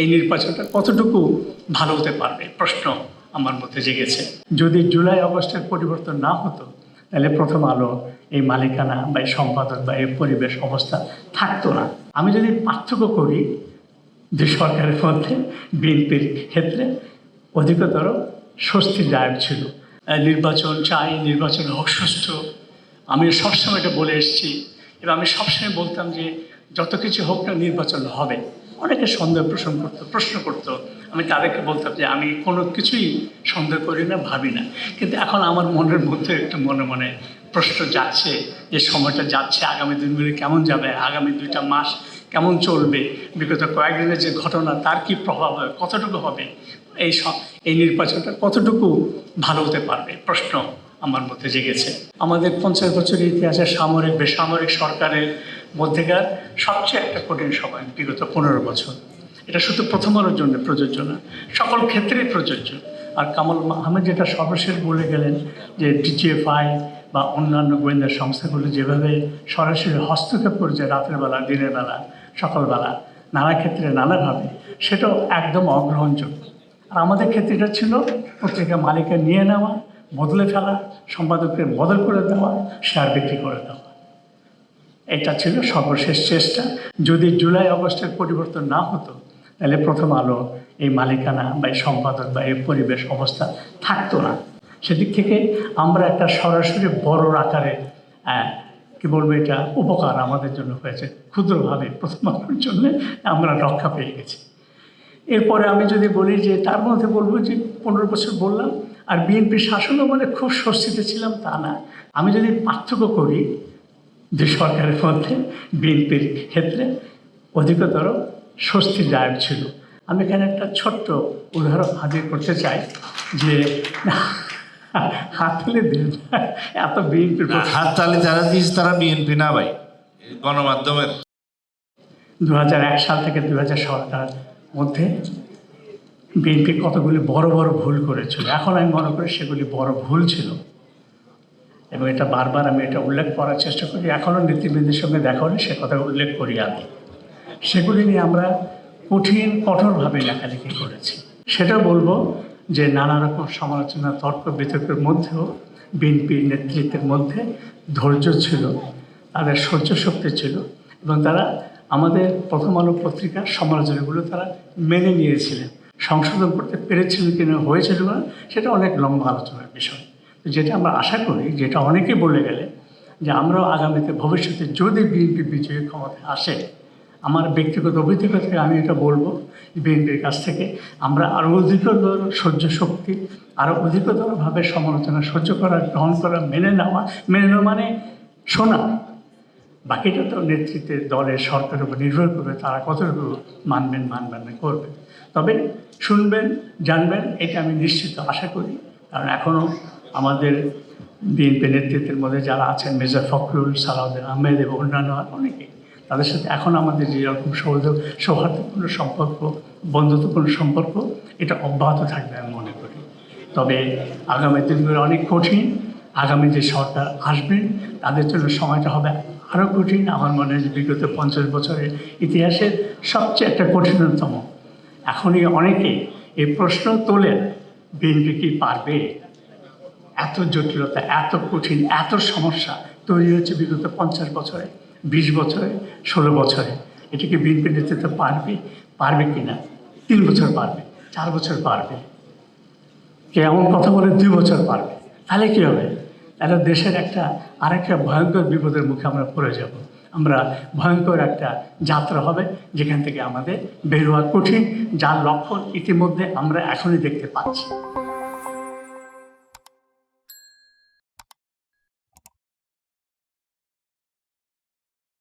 এই নির্বাচনটা কতটুকু ভালো হতে পারবে? প্রশ্ন আমার মধ্যে জেগেছে। যদি জুলাই, আগস্টের পরিবর্তন না হতো, তাহলে প্রথম আলো এই মালিকানা বা এই সম্পাদক বা এই পরিবেশ অবস্থা থাকতো না। আমি যদি পার্থক্য করি, যে সরকারের মধ্যে, বিএনপির ক্ষেত্রে, অধিকতর স্বস্তিদায়ক ছিল। নির্বাচন চাই, নির্বাচন হোক সুষ্ঠু আমি সবসময় এটা বলে এসেছি। এবং আমি সবসময় বলতাম যে, যত কিছু হোক না নির্বাচন হবে। অনেকে সন্দেহ প্রশ্ন করতো প্রশ্ন করতো। আমি তাদেরকে বলতাম যে, আমি কোনো কিছুই সন্দেহ করি না, ভাবি না। কিন্তু এখন আমার মনের মধ্যে একটু মনে মনে প্রশ্ন যাচ্ছে যে, সময়টা যাচ্ছে, আগামী দিনগুলি কেমন যাবে, আগামী দুইটা মাস কেমন চলবে, বিগত কয়েকদিনের যে ঘটনা, তার কি প্রভাব হবে, কতটুকু হবে, এই সব, এই নির্বাচনটা কতটুকু ভালো হতে পারবে, প্রশ্ন আমার মধ্যে জেগেছে। আমাদের পঞ্চাশ বছরের ইতিহাসে সামরিক, বেসামরিক সরকারের মধ্যেকার সবচেয়ে একটা কঠিন সময়, বিগত পনেরো বছর। এটা শুধু প্রথম আলোর জন্য প্রযোজ্য না, সকল ক্ষেত্রেই প্রযোজ্য। আর কামাল আহমেদ যেটা সর্বশেষ বলে গেলেন যে ডিজিএফআই বা অন্যান্য গোয়েন্দা সংস্থাগুলো যেভাবে সরাসরি হস্তক্ষেপ করেছে রাতের বেলা, দিনের বেলা, সকালবেলা, নানা ক্ষেত্রে নানাভাবে, সেটাও একদম অগ্রহণযোগ্য। আর আমাদের ক্ষেত্রে এটা ছিল পত্রিকা মালিকের নিয়ে নেওয়া, বদলে ফেলা সম্পাদকের বদল করে দেওয়া শেয়ার বিক্রি করে দেওয়া। এটা ছিল সর্বশেষ চেষ্টা। যদি জুলাই আগস্টের পরিবর্তন না হতো, তাহলে প্রথম আলো এই মালিকানা বা এই সম্পাদক বা এই পরিবেশ অবস্থা থাকতো না। সেদিক থেকে আমরা একটা সরাসরি বড় আকারে কি বলব এটা, উপকার আমাদের জন্য হয়েছে। ক্ষুদ্রভাবে, প্রথম আলোর জন্য আমরা রক্ষা পেয়ে গেছি। এরপরে আমি যদি বলি যে, তার মধ্যে বলব যে, পনেরো বছর বললাম, আর বিএনপির শাসনও মানে খুব স্বস্তিতে ছিলাম তা না। আমি যদি পার্থক্য করি যে সরকারের মধ্যে বিএনপির ক্ষেত্রে অধিকতর স্বস্তিদায়ক ছিল। আমি এখানে একটা ছোট্ট উদাহরণ হাজির করতে চাই যে হাত তুলে দিন। এত বিএনপির হাততালি যারা দিয়েছে তারা বিএনপি না ভাই গণমাধ্যমের। দু হাজার এক সাল থেকে দু সরকার মধ্যে বিএনপি কতগুলি বড় বড় ভুল করেছিল? এখন আমি মনে করি সেগুলি বড় ভুল ছিল। এবং এটা বারবার আমি এটা উল্লেখ করার চেষ্টা করি। এখনও নেতৃবৃন্দের সঙ্গে দেখা হলে সে কথা উল্লেখ করি আমি। সেগুলি নিয়ে আমরা কঠিন, কঠোরভাবে লেখালেখি করেছি। সেটা বলব যে নানা রকম সমালোচনা, তর্ক, বিতর্কের মধ্যেও বিএনপি নেতৃত্বের মধ্যে ধৈর্য ছিল, তাদের সহ্য শক্তি ছিল এবং তারা আমাদের প্রথম আলো পত্রিকার সমালোচনাগুলো তারা মেনে নিয়েছিলেন। সংশোধন করতে পেরেছিলেন কিনা, হয়েছিল না সেটা অনেক লম্বা আলোচনার বিষয়। যেটা আমরা আশা করি, যেটা অনেকে বলে গেলে যে আমরাও আগামীতে ভবিষ্যতে যদি বিএনপি বিজয়ী ক্ষমতায় আসে, আমার ব্যক্তিগত অভিজ্ঞতা থেকে আমি এটা বলব বিএনপির কাছ থেকে, আমরা আরও অধিকতর সহ্য শক্তি, আরও অধিকতরভাবে সমালোচনা সহ্য করা, গ্রহণ করা, মেনে নেওয়া মেনে নেওয়া মানে শোনা। বাকিটা তো নেতৃত্বের দলের সরকারের উপর নির্ভর করবে, তারা কতটুকু মানবেন মানবেন না করবেন তবে শুনবেন, জানবেন, এটা আমি নিশ্চিত আশা করি। কারণ এখনও আমাদের বিএনপি নেতৃত্বের মধ্যে যারা আছেন, মেজর ফখরুল, সালাউদ্দিন আহমেদ এবং অন্যান্য অনেকে, তাদের সাথে এখন আমাদের যেরকম সৌহার্দ সৌহার্দ্যপূর্ণ সম্পর্ক, বন্ধুত্বপূর্ণ সম্পর্ক, এটা অব্যাহত থাকবে আমি মনে করি। তবে আগামী দিনগুলো অনেক কঠিন, আগামী যে সরকার আসবেন তাদের জন্য সময়টা হবে আরও কঠিন। আমার মনে হয় বিগত পঞ্চাশ বছরের ইতিহাসের সবচেয়ে একটা কঠিনতম। এখনই অনেকে এই প্রশ্ন তোলেন, বিএনপি কি পারবে? এত জটিলতা, এত কঠিন, এত সমস্যা তৈরি হয়েছে বিগত পঞ্চাশ বছরে, বিশ বছরে, ষোলো বছরে। এটাকে বিএনপি নেতৃত্ব পারবে পারবে কি না তিন বছর পারবে, চার বছর পারবে। কে এমন কথা বলে দুই বছর পারবে? তাহলে কী হবে? তাহলে দেশের একটা, আরেকটা ভয়ঙ্কর বিপদের মুখে আমরা পড়ে যাব। আমরা ভয়ঙ্কর একটা যাত্রা হবে, যেখান থেকে আমাদের বের হওয়া কঠিন, যার লক্ষণ ইতিমধ্যে আমরা এখনই দেখতে পাচ্ছি।